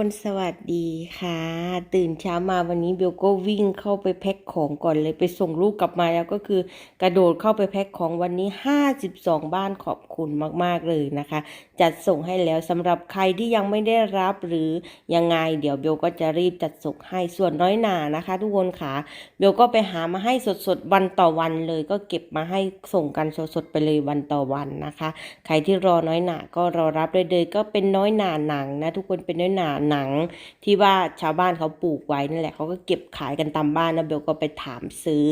คนสวัสดีค่ะ ตื่นเช้ามาวันนี้เบลก็วิ่งเข้าไปแพ็คของก่อนเลยไปส่งลูกกลับมาแล้วก็คือกระโดดเข้าไปแพ็คของวันนี้ 52 บ้านขอบคุณมากๆเลยนะคะจัดส่งให้แล้วสำหรับใครที่ยังไม่ได้รับหรือยังไง เดี๋ยวเบลก็จะรีบจัดส่งให้ส่วนน้อยหนานะคะ ทุกคนค่ะเบลก็ไปหามาให้สดๆวันต่อวันเลยก็เก็บมาให้ส่งกันสดๆไปเลยวันต่อวันนะคะ ใครที่รอน้อยหนาก็รอรับเลยเลยก็เป็นน้อยหนาหนังนะทุกคนเป็นน้อยหนาหนัง ที่ว่าชาวบ้านเขาปลูกไว้นั่นแหละเขาก็เก็บขายกันตามบ้านนะเบลก็ไปถามซื้อ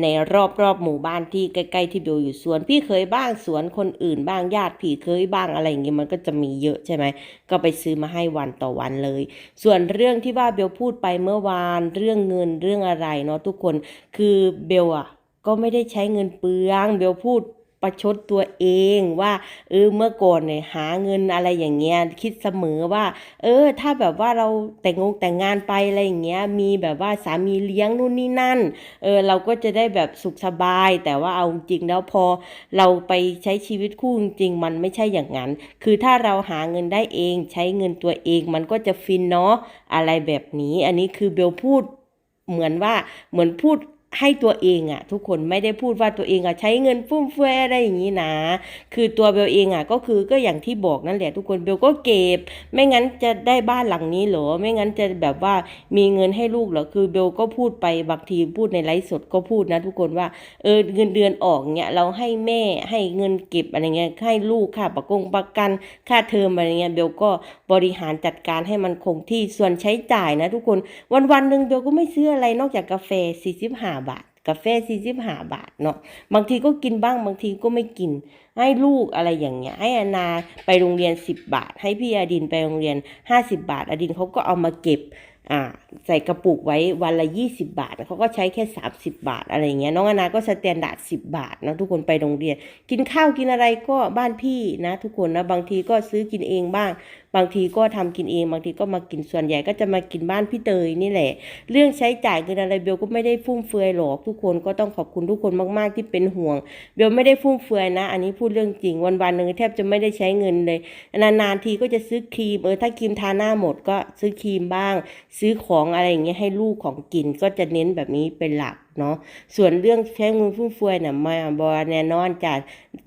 ในรอบรอบๆหมู่บ้านที่ใกล้ๆที่เบลอยู่สวนพี่เคยบ้างสวนคนอื่นบ้างญาติพี่เคยบ้างอะไรอย่างงี้มันก็จะมีเยอะใช่ไหมก็ไปซื้อมาให้วันต่อวันเลย ส่วนเรื่องที่ว่าเบลพูดไปเมื่อวานเรื่องเงินเรื่องอะไรเนาะทุกคนคือเบลอะก็ไม่ได้ใช้เงินเปลืองเบลพูด ประชดตัวเองว่าเออเมื่อก่อนเนี่ยหาเงินอะไรอย่างเงี้ยคิดเสมอว่า เออ ถ้าแบบว่าเราแต่งงแต่งงานไปอะไรอย่างเงี้ยมีแบบว่าสามีเลี้ยงนู่นนี่นั่นเออเราก็จะได้แบบสุขสบาย แต่ว่าเอาจริงแล้วพอเราไปใช้ชีวิตคู่จริงมันไม่ใช่อย่างนั้น คือถ้าเราหาเงินได้เองใช้เงินตัวเองมันก็จะฟินเนาะอะไรแบบนี้ อันนี้คือเบลพูดเหมือนว่าเหมือนพูด ให้ตัวเองอะทุกคนไม่ได้พูดว่าตัวเองอะใช้เงินฟุ่มเฟือยอะไรอย่างนี้นะ คือตัวเบลเองอะก็คือก็อย่างที่บอกนั่นแหละทุกคนเบลก็เก็บ ไม่งั้นจะได้บ้านหลังนี้เหรอ ไม่งั้นจะแบบว่ามีเงินให้ลูกเหรอ คือเบลก็พูดไปบางทีพูดในไลฟ์สดก็พูดนะทุกคนว่าเออเงินเดือนออกเนี่ยเราให้แม่ให้เงินเก็บอะไรเงี้ยให้ลูกค่าประกงประกันค่าเทอมอะไรเงี้ยเบลก็บริหารจัดการให้มันคงที่ส่วนใช้จ่ายนะทุกคนวันวันหนึ่งเบลก็ไม่ซื้ออะไรนอกจากกาแฟ45บาท กาแฟ45บาทเนาะบางทีก็กินบ้างบางทีก็ไม่กิน ให้ลูกอะไรอย่างเงี้ย ให้อนาไปโรงเรียน10บาท ให้พี่อดินไปโรงเรียน50บาท อดินเขาก็เอามาเก็บ อ่าใส่กระปุกไว้วันละ 20 บาทเขาก็ใช้แค่ 30 บาทอะไรเงี้ยน้องอนาก็สแตนดาร์ด10บาทนะทุกคนไปโรงเรียน กินข้าวกินอะไรก็บ้านพี่นะ ทุกคนนะบางทีก็ซื้อกินเองบ้าง บางทีก็ทำกินเองบางทีก็มากินส่วนใหญ่ก็จะมากินบ้านพี่เตยนี่แหละ เรื่องใช้จ่ายเงินอะไรเบลก็ไม่ได้ฟุ่มเฟือยหรอก ทุกคนก็ต้องขอบคุณทุกคนมากๆที่เป็นห่วง เบลไม่ได้ฟุ่มเฟือยนะ อันนี้พูดเรื่องจริงวันวันๆหนึ่งแทบจะไม่ได้ใช้เงินเลยนานๆทีก็จะซื้อครีมเออถ้าครีมทาหน้าหมดก็ซื้อครีมบ้างซื้อของอะไรอย่างเงี้ยให้ลูกของกินก็จะเน้นแบบนี้เป็นหลักเนาะส่วนเรื่องใช้เงินฟุ่มเฟือยน่ะมาบอแน่นอนจ้ะ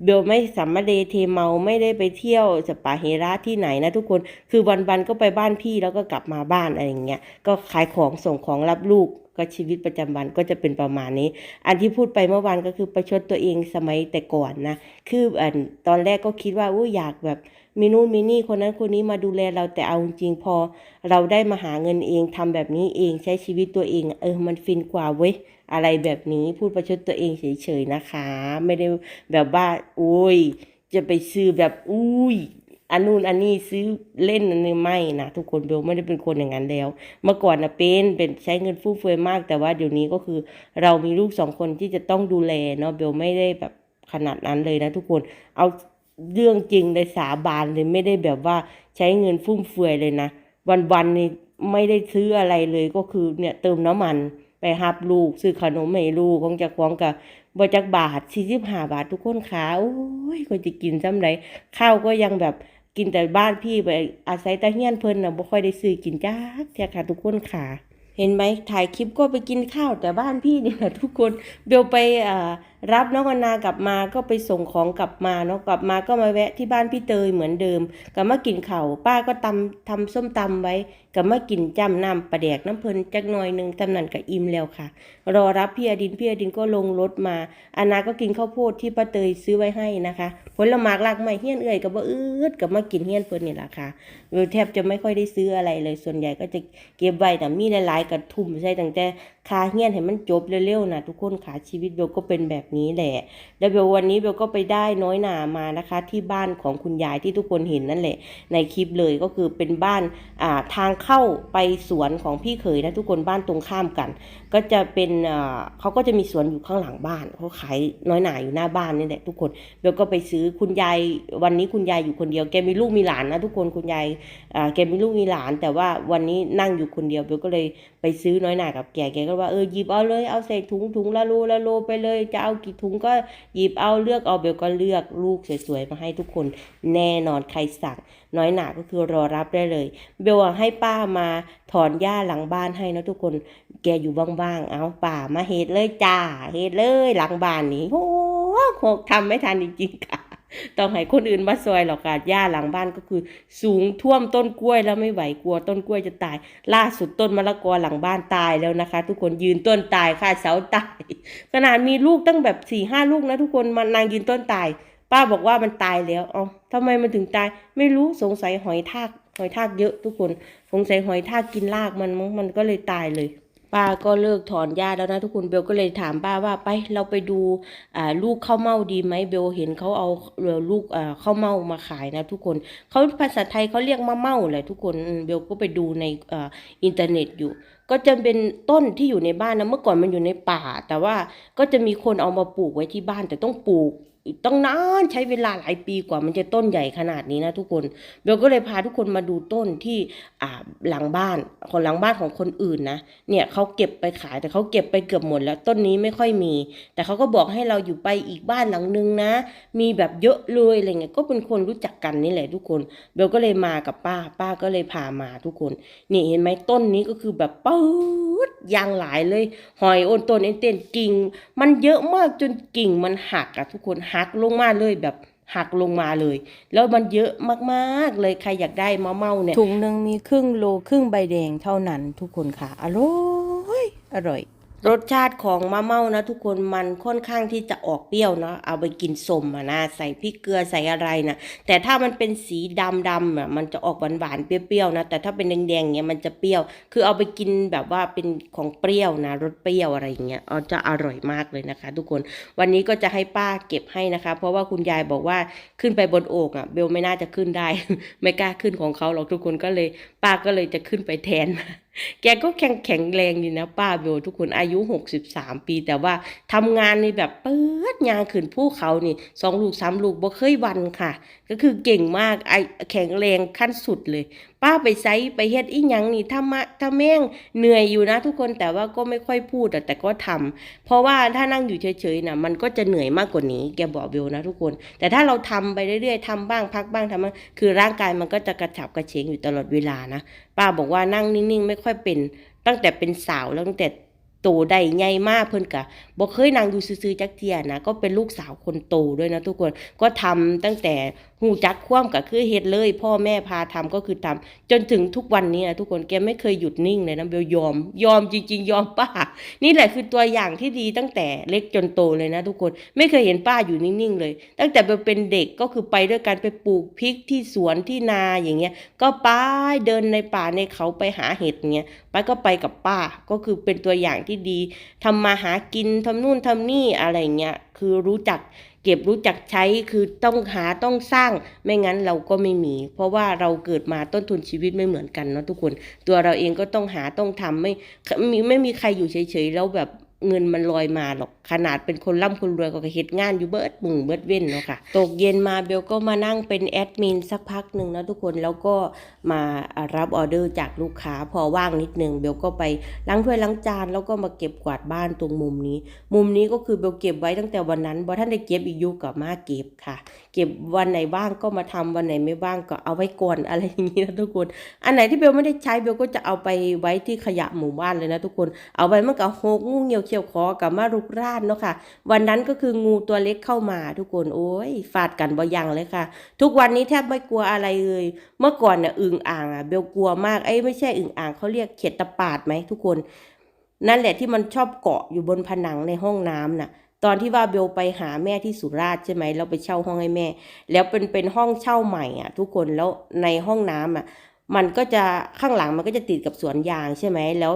เบลไม่สามารถเดเทเมาไม่ได้ไปเที่ยวสปาเฮระที่ไหนนะทุกคนคือวันๆก็ไปบ้านพี่แล้วก็กลับมาบ้านอะไรอย่างเงี้ยก็ขายของส่งของรับลูกก็ชีวิตประจำวันก็จะเป็นประมาณนี้ อันที่พูดไปเมื่อวานก็คือประชดตัวเองสมัยแต่ก่อนนะ คืออันตอนแรกก็คิดว่าอู้อยากแบบ มีนู่นมีนี่คนนั้นคนนี้มาดูแลเราแต่เอาจริงพอ เราได้มาหาเงินเองทำแบบนี้เองใช้ชีวิตตัวเอง เออมันฟินกว่าเว้ยอะไรแบบนี้พูดประชดตัวเองเฉยๆนะคะ ไม่ได้แบบว่าโอ้ย จะไปซื้อแบบอุ้ยอันนู้นอันนี้ซื้อเล่นอันนี้ไม่นะทุกคนเบลไม่ได้เป็นคนอย่างนั้นแล้ว เมื่อก่อนนะเป็นเป็นใช้เงินฟุ่มเฟือยมาก แต่ว่าเดี๋ยวนี้ก็คือเรามีลูกสองคนที่จะต้องดูแลเนาะเบลไม่ได้แบบขนาดนั้นเลยนะทุกคนเอา เรื่องจริงเลยสาบานเลยไม่ได้แบบว่าใช้เงินฟุ่มเฟือยเลยนะ วันๆนี่ไม่ได้ซื้ออะไรเลยก็คือเนี่ยเติมน้ำมันไปหับลูกซื้อขนมให้ลูกของจากของกับบจักบาทสี่สิบห้าบาททุกคนขาโอ้ยก็จะกินซ้ำไรข้าวก็ยังแบบกินแต่บ้านพี่ไปอาศัยตะเฮียนเพิ่นนะบ่ค่อยได้ซื้อกินจ้าเทียค่ะทุกคนขาเห็นไหมถ่ายคลิปก็ไปกินข้าวแต่บ้านพี่นี่แหละทุกคนเบลไปอ่า รับน้องอนากลับมาก็ไปส่งของกลับมาเนาะกลับมาก็มาแวะที่บ้านพี่เตยเหมือนเดิมกับมากินข้าป้าก็ตำทำส้มตำไว้กับมากินจำน้ำปลาแดกน้ำเพลินจักหน่อยหนึ่งตำนันกับอิ่มแล้วค่ะ รอรับพี่อดินพี่อดินก็ลงรถมาอานาก็กินข้าวโพดที่ป้าเตยซื้อไว้ให้นะคะผลหมากลากไม้เฮี้ยนเอื่อยกับบ่อืดกับมากินเฮี้ยนเพิ่นนี่แหละค่ะเออแทบจะไม่ค่อยได้ซื้ออะไรเลยส่วนใหญ่ก็จะเก็บไว้แต่มีหลายๆกระทุ่มใส่ตั้งแต่ คาเฮียนให้มันจบเร็วๆนะทุกคนค่ะชีวิตเบลก็เป็นแบบนี้แหละ แล้วเบลวันนี้เบลก็ไปได้น้อยหนามานะคะ ที่บ้านของคุณยายที่ทุกคนเห็นนั่นแหละ ในคลิปเลยก็คือเป็นบ้านอ่าทางเข้าไปสวนของพี่เขยนะทุกคนบ้านตรงข้ามกัน ก็จะเป็นอ่าเขาก็จะมีสวนอยู่ข้างหลังบ้านเขาขายน้อยหนาอยู่หน้าบ้านนี่แหละทุกคนเบลก็ไปซื้อคุณยายวันนี้คุณยายอยู่คนเดียวแกมีลูกมีหลานนะทุกคนคุณยายอ่าแกมีลูกมีหลาน แต่ว่าวันนี้นั่งอยู่คนเดียวเบลก็เลย ไปซื้อน้อยหนากับแกแกก็ว่าเออหยิบเอาเลยเอาใส่ถุงถุงละโลละโลไปเลย จะเอากี่ถุงก็หยิบเอาเลือกเอาเบลก็เลือกลูกสวยๆมาให้ทุกคนแน่นอนใครสั่ง น้อยหนาก็คือรอรับได้เลย เบลให้ป้ามาถอนหญ้าหลังบ้านให้นะทุกคนแกอยู่บ้างๆเอาป่ามาเฮ็ดเลยจ้าเฮ็ดเลยหลังบ้านนี่โอ้โหทำไม่ทันจริงๆค่ะ ต้องให้คนอื่นมาซอยหรอกค่ะหญ้าหลังบ้านก็คือ สูงท่วมต้นกล้วยแล้วไม่ไหวกลัวต้นกล้วยจะตาย ล่าสุดต้นมะละกอหลังบ้านตายแล้วนะคะ ทุกคนยืนต้นตายค่ะเสาตายขนาดมีลูกตั้งแบบสี่ห้าลูกนะทุกคนมันนางยืนต้นตาย ป้าบอกว่ามันตายแล้วเอ้าทำไมมันถึงตาย ไม่รู้สงสัยหอยทากหอยทากเยอะทุกคนสงสัยหอยทากกินรากมันมันก็เลยตายเลย ป้าก็เลิกถอนหญ้าแล้วนะทุกคนเบลก็เลยถามป้าว่าไปเราไปดูลูกข้าวเม่าดีไหมเบลเห็นเขาเอาลูกข้าวเม่ามาขายนะทุกคนเขาภาษาไทยเขาเรียกมะเม่าแหละทุกคนเบลก็ไปดูในออินเทอร์เน็ตอยู่ ก็จะเป็นต้นที่อยู่ในบ้านนะเมื่อก่อนมันอยู่ในป่า แต่ว่าก็จะมีคนเอามาปลูกไว้ที่บ้านแต่ต้องปลูก ต้องนานใช้เวลาหลายปีกว่ามันจะต้นใหญ่ขนาดนี้นะทุกคนเบลก็เลยพาทุกคนมาดูต้นที่อ่าหลังบ้านของหลังบ้านของคนอื่นนะเนี่ยเขาเก็บไปขายแต่เขาเก็บไปเกือบหมดแล้วต้นนี้ไม่ค่อยมี แต่เขาก็บอกให้เราอยู่ไปอีกบ้านหลังนึงนะ มีแบบเยอะเลยอะไรเงี้ยก็เป็นคนรู้จักกันนี่แหละทุกคนเบลก็เลยมากับป้าป้าก็เลยพามาทุกคนนี่เห็นไหมต้นนี้ก็คือแบบปื๊ดยางหลายเลย หอยโอนต้นเอ็นเต้นกิ่ง มันเยอะมากจนกิ่งมันหักอะทุกคนหัักลงมาเลยแบบหักลงมาเลย แล้วมันเยอะมากๆเลยใครอยากได้มะเมาเนี่ยถุงหนึ่งมีครึ่งโลครึ่งใบแดงเท่านั้นทุกคนค่ะอร่อยอร่อย รสชาติของมะเม่านะ ทุกคนมันค่อนข้างที่จะออกเปรี้ยวเนาะเอาไปกินสมอะนะใส่พริกเกลือใส่อะไรนะแต่ถ้ามันเป็นสีดำดำอะมันจะออกหวานหวานๆเปรี้ยวๆนะแต่ถ้าเป็นแดงๆเงี้ยมันจะเปรี้ยว คือเอาไปกินแบบว่าเป็นของเปรี้ยวนะรสเปรี้ยวอะไรอย่างเงี้ยเอาจะอร่อยมากเลยนะคะ ทุกคนวันนี้ก็จะให้ป้าเก็บให้นะคะ เพราะว่าคุณยายบอกว่าขึ้นไปบนโอกอะเบลไม่น่าจะขึ้นได้ ไม่กล้าขึ้นของเขาหรอกทุกคนก็เลย ป้าก็เลยจะขึ้นไปแทนมา แกก็แข็งแข็งแรงดีนะป้าเบลทุกคนอายุ 63 ปี แต่ว่าทำงานในแบบเปิดยางขืนภูเขานี่สองลูกสามลูกบ่เคยวันค่ะ ก็คือเก่งมากไอแข็งแรงขั้นสุดเลย ป้าไปไซไปเฮ็ดอีหยังนี่ถ้ามะถ้าแม่งเหนื่อยอยู่นะทุกคนแต่ว่าก็ไม่ค่อยพูดแต่ก็ทำเพราะว่าถ้านั่งอยู่เฉยๆนะมันก็จะเหนื่อยมากกว่านี้แกบอกเบลนะทุกคน แต่ถ้าเราทำไปเรื่อยๆทำบ้างพักบ้างทำบ้างคือร่างกายมันก็จะกระฉับกระเฉงอยู่ตลอดเวลานะป้าบอกว่านั่งนิ่งๆ ไม่ค่อยเป็น ตั้งแต่เป็นสาวแล้วตั้งแต่โตได้ใหญ่มากเพิ่นกะบอกเคยนั่งอยู่ซื่อจักเทียนะก็เป็นลูกสาวคนโตด้วยนะทุกคนก็ทำตั้งแต่ หูจักคว่ำก็คือเฮ็ดเลย พ่อแม่พาทำก็คือทำจนถึงทุกวันนี้นะทุกคนแกไม่เคยหยุดนิ่งเลยนะเบลยอม ยอมจริง ๆ ยอมป้า นี่แหละคือตัวอย่างที่ดีตั้งแต่เล็กจนโตเลยนะทุกคนไม่เคยเห็นป้าอยู่นิ่งๆเลย ตั้งแต่เบลเป็นเด็กก็คือไปด้วยกันไปปลูกพริกที่สวนที่นาอย่างเงี้ย ก็ไปเดินในป่าในเขาไปหาเห็ดเงี้ยไปก็ไปกับป้าก็คือเป็นตัวอย่างที่ดีทำมาหากินทำนู่นทำนี่อะไรเงี้ยคือรู้จัก เก็บรู้จักใช้คือต้องหาต้องสร้างไม่งั้นเราก็ไม่มี เพราะว่าเราเกิดมาต้นทุนชีวิตไม่เหมือนกันเนาะทุกคน ตัวเราเองก็ต้องหาต้องทำไม่มีไม่มีใครอยู่เฉยๆแล้วแบบ เงินมันลอยมาหรอก ขนาดเป็นคนร่ำคนรวยก็เฮ็ดงานอยู่เบิดมึงเบิดเว้นเนาะค่ะ ตกเย็นมาเบลก็มานั่งเป็นแอดมินสักพักหนึ่งนะทุกคน แล้วก็มารับออเดอร์จากลูกค้าพอว่างนิดนึงเบลก็ไปล้างถ้วยล้างจานแล้วก็มาเก็บกวาดบ้านตรงมุมนี้ มุมนี้ก็คือเบลเก็บไว้ตั้งแต่วันนั้นบ่ท่านได้เก็บอีกยุกับมาเก็บค่ะ เก็บวันไหนว่างก็มาทำวันไหนไม่ว่างก็เอาไว้ก่อนอะไรอย่างนี้นะทุกคน อันไหนที่เบลไม่ได้ใช้เบลก็จะเอาไปไว้ที่ขยะหมู่บ้านเลยนะทุกคน เอาไว้มันก็หกงูเหี่ยวเขียวคอกับมารุกรานเนาะค่ะ วันนั้นก็คืองูตัวเล็กเข้ามาทุกคนโอ้ยฟาดกันบ่ยังเลยค่ะ ทุกวันนี้แทบไม่กลัวอะไรเลยเมื่อก่อนเนี่ยอึ่งอ่างอะเบลกลัวมากไอ้ไม่ใช่อึ่งอ่างเขาเรียกเขียดตะปาดไหมทุกคน นั่นแหละที่มันชอบเกาะอยู่บนผนังในห้องน้ำน่ะตอนที่ว่าเบลไปหาแม่ที่สุราษฎร์ใช่ไหมเราไปเช่าห้องให้แม่ แล้วเป็นเป็นห้องเช่าใหม่อะ ทุกคนแล้วในห้องน้ำอะมันก็จะข้างหลังมันก็จะติดกับสวนยางใช่ไหมแล้ว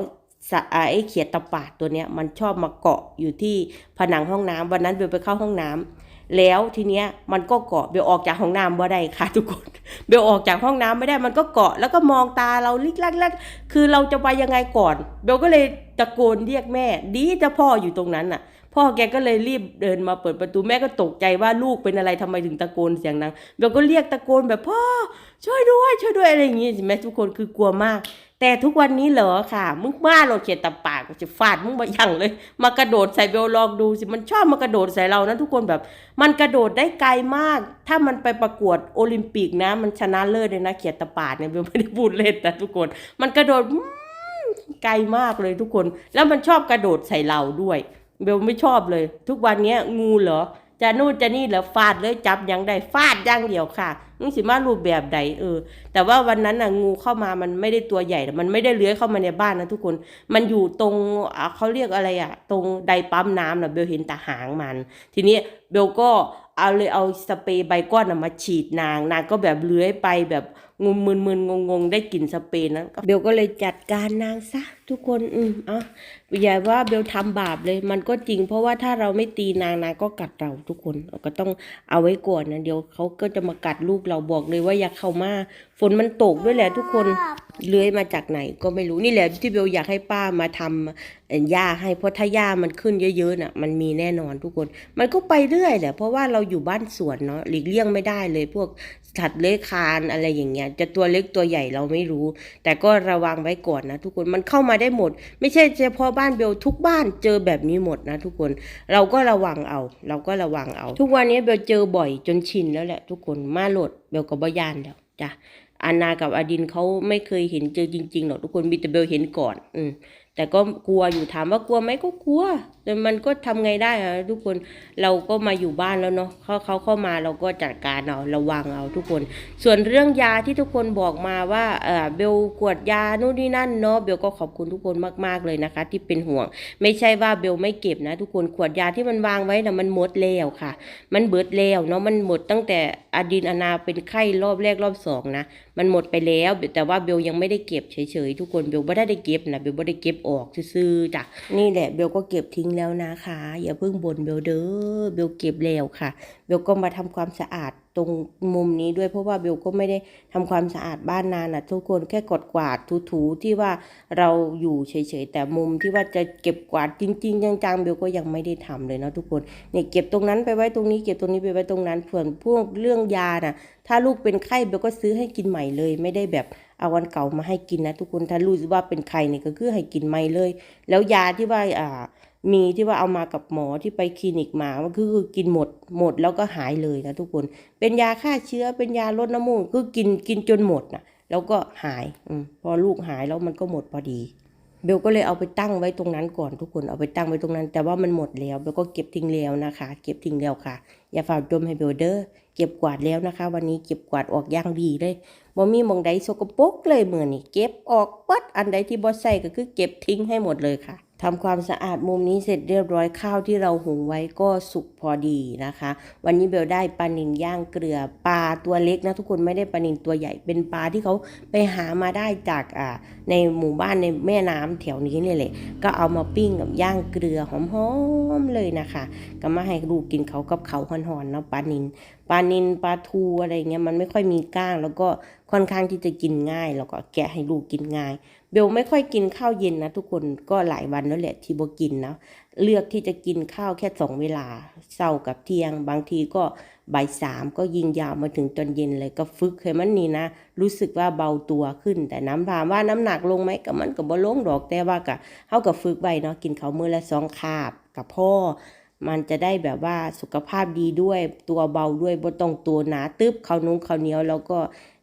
ไอ้เขียดตะปาดตัวเนี้ยมันชอบมาเกาะอยู่ที่ผนังห้องน้ำวันนั้นเบลไปเข้าห้องน้ำแล้วทีเนี้ยมันก็เกาะเบลออกจากห้องน้ำบ่ได้ค่ะทุกคนเบลออกจากห้องน้ำไม่ได้มันก็เกาะแล้วก็มองตาเราลิกลักลักคือเราจะไปยังไงก่อนเบลก็เลยตะโกนเรียกแม่ ดีจะพ่ออยู่ตรงนั้นน่ะ พ่อแกก็เลยรีบเดินมาเปิดประตูแม่ก็ตกใจว่าลูกเป็นอะไรทำไมถึงตะโกนเสียงดังเบลก็เรียกตะโกนแบบพ่อช่วยด้วย ช่วยด้วยอะไรอย่างงี้ใช่ไหมทุกคนคือกลัวมาก แต่ทุกวันนี้เหรอค่ะ มึงมาโรเขียนตะปากจะฟาดมึงมาอย่างเลย มากระโดดใส่เบลลองดูสิ มันชอบมากระโดดใส่เรานะทุกคนแบบ มันกระโดดได้ไกลมาก ถ้ามันไปประกวดโอลิมปิกนะ มันชนะเลิศเลยนะ เขียนตะปาดเนี่ยเบลไม่ได้พูดเล่นนะทุกคน มันกระโดดไกลมากเลยทุกคน แล้วมันชอบกระโดดใส่เราด้วย เบลไม่ชอบเลย ทุกวันนี้งูเหรอ จะนู่นจะนี่หรอฟาดเลยจับอยังใดฟาดอย่างเดียวค่ะนี่สิมารูปแบบใดเออ แต่ว่าวันนั้นน่ะงูเข้ามามันไม่ได้ตัวใหญ่มันไม่ได้เลื้อยเข้ามาในบ้านนะทุกคน มันอยู่ตรงเขาเรียกอะไรอะตรงไดปั๊มน้ำนะเบลเห็นตาหางมัน ทีนี้เบลก็เอาเลยเอาสเปรย์ใบก้อนนะมาฉีดนาง นางก็แบบเลื้อยไปแบบ งุมมึนมึนงงงงได้กลิ่นสเปรย์นั้นเบลก็เลยจัดการนางซะทุกคนอืมเอะอย่าว่าเบลทำบาปเลย มันก็จริง เพราะว่าถ้าเราไม่ตีนางนางก็กัดเราทุกคนเราก็ต้องเอาไว้ก่อนนะเดี๋ยวเขาก็จะมากัดลูกเราบอกเลยว่าอย่าเข้ามาฝนมันตกด้วยแหละทุกคน เลื้อยมาจากไหนก็ไม่รู้นี่แหละที่เบลอยากให้ป้ามาทำเอ่อหญ้าให้เพราะถ้าหญ้ามันขึ้นเยอะๆน่ะมันมีแน่นอนทุกคน มันก็ไปเรื่อยแหละเพราะว่าเราอยู่บ้านสวนเนาะหลีกเลี่ยงไม่ได้เลย พวกสัตว์เลื้อยคานอะไรอย่างเงี้ยจะตัวเล็กตัวใหญ่เราไม่รู้ แต่ก็ระวังไว้ก่อนนะ ทุกคนมันเข้ามาได้หมด ไม่ใช่เฉพาะบ้านเบลทุกบ้านเจอแบบนี้หมดนะ ทุกคนเราก็ระวังเอา เราก็ระวังเอา ทุกวันนี้เบลเจอบ่อยจนชินแล้วแหละ ทุกคนมาโหลดเบลก็บ่ยานแล้วจ้ะ อานากับอดินเขาไม่เคยเห็นเจอจริงๆหรอกทุกคนมีแต่เบลเห็นก่อน อืมแต่ก็กลัวอยู่ถามว่ากลัวไหมก็กลัว แต่มันก็ทำไงได้อะทุกคนเราก็มาอยู่บ้านแล้วเนาะเขาเขาเข้ามาเราก็จัดการเอาระวังเอาทุกคน ส่วนเรื่องยาที่ทุกคนบอกมาว่าเออเบลกวดยานู่นนี่นั่นเนาะเบลก็ขอบคุณทุกคนมากๆเลยนะคะ ที่เป็นห่วง ไม่ใช่ว่าเบลไม่เก็บนะ ทุกคนขวดยาที่มันวางไว้นะมันหมดแล้วค่ะ มันเบิดแล้วเนาะมันหมดตั้งแต่อดินอนาเป็นไข้รอบแรกรอบสองนะมันหมดไปแล้วแต่ว่าเบลยังไม่ได้เก็บเฉยๆทุกคนเบลไม่ได้เก็บนะเบลไม่ได้เก็บออกซื่อๆจ้ะนี่แหละเบลก็เก็บทิ้งแล้วนะคะ อย่าเพิ่งบ่นเบลเด้อเบลเก็บแล้วค่ะเบลก็มาทำความสะอาดตรงมุมนี้ด้วยเพราะว่าเบลก็ไม่ได้ทำความสะอาดบ้านนานนะทุกคนแค่กดกวาดถูๆที่ว่าเราอยู่เฉยๆแต่มุมที่ว่าจะเก็บกวาดจริง ๆจังๆเบลก็ยังไม่ได้ทำเลยนะทุกคนเนี่ยเก็บตรงนั้นไปไว้ตรงนี้เก็บตรงนี้ไปไว้ตรงนั้นส่วนพวกเรื่องยาน่ะถ้าลูกเป็นไข้เบลก็ซื้อให้กินใหม่เลย ไม่ได้แบบเอาวันเก่ามาให้กินนะทุกคนถ้ารู้ว่าเป็นไข้เนี่ยก็คือให้กินใหม่เลย แล้วยาที่ว่าอ่า มีที่ว่าเอามากับหมอที่ไปคลินิกมาก็คือกินหมดหมดแล้วก็หายเลยนะทุกคน เป็นยาฆ่าเชื้อเป็นยาลดน้ำมูกคือกินกินจนหมดนะแล้วก็หายอพอลูกหายแล้วมันก็หมดพอดี เบลก็เลยเอาไปตั้งไว้ตรงนั้นก่อนทุกคนเอาไปตั้งไว้ตรงนั้น แต่ว่ามันหมดแล้วเบลก็เก็บทิ้งแล้วนะคะ เก็บทิ้งแล้วค่ะ อย่าฝากดมให้เบลเดอร์เก็บกวาดแล้วนะคะ วันนี้เก็บกวาดออกอย่างดีเลยบ่มีมองใดสกปรกเลยเมือนี่เก็บออกปัดอันใดที่บ่ใส่ก็คือเก็บทิ้งให้หมดเลยค่ะ ทำความสะอาดมุมนี้เสร็จเรียบร้อยข้าวที่เราหุงไว้ก็สุกพอดีนะคะ วันนี้เบลได้ปลานิลย่างเกลือปลาตัวเล็กนะทุกคนไม่ได้ปลานิลตัวใหญ่เป็นปลาที่เขาไปหามาได้จากอ่าในหมู่บ้านในแม่น้ำแถวนี้นี่แหละก็เอามาปิ้งกับย่างเกลือหอมๆเลยนะคะ ก็มาให้ลูกกินเขากับเขาหอนๆเนาะปลานิล ปลานิลปลาทูอะไรเงี้ยมันไม่ค่อยมีก้าง แล้วก็ค่อนข้างที่จะกินง่าย แล้วก็แกะให้ลูกกินง่าย เบลไม่ค่อยกินข้าวเย็นนะทุกคนก็หลายวันแล้วแหละที่บกินนะเลือกที่จะกินข้าวแค่สองเวลาเช้ากับเที่ยง บางทีก็บ่ายสามก็ยิงยาวมาถึงตอนเย็นเลยก็ฝึกให้มันนี่นะ รู้สึกว่าเบาตัวขึ้น แต่น้ำถามว่าน้ำหนักลงไหมก็มันก็บ่ลงดอกแต่ว่าก็เฮากับฝึกไว้เนาะกินข้าวมื้อละสองคาบกับพ่อ มันจะได้แบบว่าสุขภาพดีด้วยตัวเบาด้วยบ่ต้องตัวหนาตึบข้าวนุ้งข้าวเหนียวแล้วก็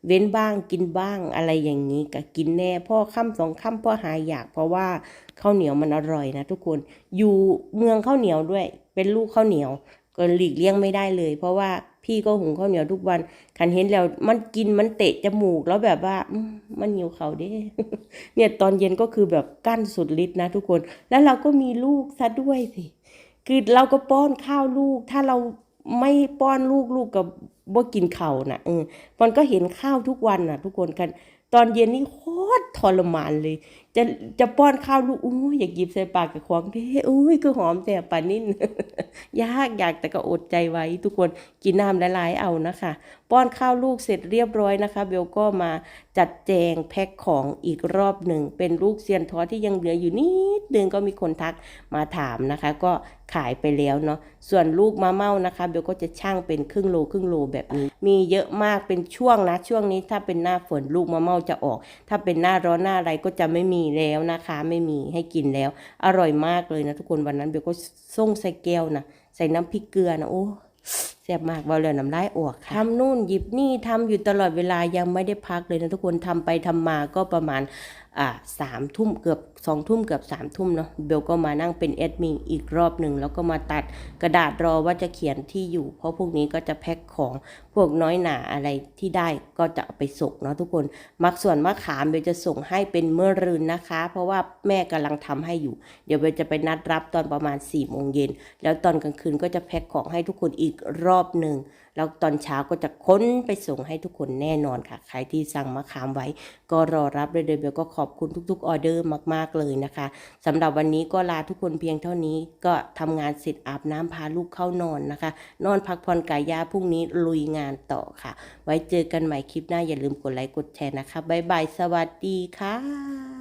เว้นบ้างกินบ้างอะไรอย่างนี้ก็กินแน่พ่อค่ำสองค่ำพ่อหายอยากเพราะว่าข้าวเหนียวมันอร่อยนะทุกคนอยู่เมืองข้าวเหนียวด้วย เป็นลูกข้าวเหนียวก็หลีกเลี่ยงไม่ได้เลย เพราะว่าพี่ก็หุงข้าวเหนียวทุกวันคันเห็นแล้วมันกินมันเตะจมูกแล้วแบบว่ามันหิวเขาเด้ เนี่ยตอนเย็นก็คือแบบกั้นสุดฤทธิ์นะทุกคน แล้วเราก็มีลูกซะด้วยสิ คือเราก็ป้อนข้าวลูก ถ้าเราไม่ป้อนลูกลูกกับบ่กินเข่าวน่ะเออมันก็เห็นข้าวทุกวันน่ะ ทุกคนกัน ตอนเย็นนี่โคตรทรมานเลย จะจะป้อนข้าวลูกอู้ยอยากหยิบใส่ปากกับของเด้อุ้ยคือหอมแต่ปานิ่นยากอยากแต่ก็อดใจไว้ ทุกคนกินน้ำละลายเอานะคะ ป้อนข้าวลูกเสร็จเรียบร้อยนะคะ เบลก็มาจัดแจงแพ็คของอีกรอบหนึ่ง เป็นลูกเซียนทอที่ยังเหลืออยู่นิดนึงก็มีคนทักมาถามนะคะ ก็ขายไปแล้วเนาะส่วนลูกมะเม่านะคะ เบลก็จะช่างเป็นครึ่งโลครึ่งโลแบบนี้ มีเยอะมากเป็นช่วงนะช่วงนี้ถ้าเป็นหน้าฝนลูกมะเม่าจะออก ถ้าเป็นหน้าร้อนหน้าอะไรก็จะไม่มีแล้วนะคะ ไม่มีให้กินแล้ว อร่อยมากเลยนะทุกคนวันนั้นเบลก็ส่งใส่แก้วนะใส่น้ำพริกเกลือนะโอ้แซ่บมากเบาเลยน้ำลายอวกค่ะทำนู่นหยิบนี่ทำอยู่ตลอดเวลายังไม่ได้พักเลยนะทุกคนทำไปทำมาก็ประมาณอ่าสามทุ่มเกือบ สองทุ่มเกือบสามทุ่มเนาะเบลก็มานั่งเป็นแอดมินอีกรอบหนึ่งแล้วก็มาตัดกระดาษรอว่าจะเขียนที่อยู่ เพราะพวกนี้ก็จะแพ็คของพวกน้อยหนาอะไรที่ได้ก็จะเอาไปส่งเนาะทุกคน มักส่วนมะขามเบลจะส่งให้เป็นเมื่อรืนนะคะ เพราะว่าแม่กำลังทำให้อยู่ เดี๋ยวเบลจะไปนัดรับตอนประมาณ4ี่โมงเย็นแล้วตอนกลางคืนก็จะแพ็คของให้ทุกคนอีกรอบหนึ่งแล้วตอนเช้าก็จะค้นไปส่งให้ทุกคนแน่นอนค่ะ ใครที่สั่งมะขามไว้ ก็รอรับเลยเดี๋ยวเบลก็ขอบคุณทุก ๆ ออเดอร์มากๆเลยนะคะสำหรับวันนี้ก็ลาทุกคนเพียงเท่านี้ก็ทำงานเสร็จอาบน้ำพาลูกเข้านอนนะคะ นอนพักผ่อนกายยาพรุ่งนี้ลุยงานต่อค่ะ ไว้เจอกันใหม่คลิปหน้าอย่าลืมกดไลค์กดแชร์นะคะบ๊ายบายสวัสดีค่ะ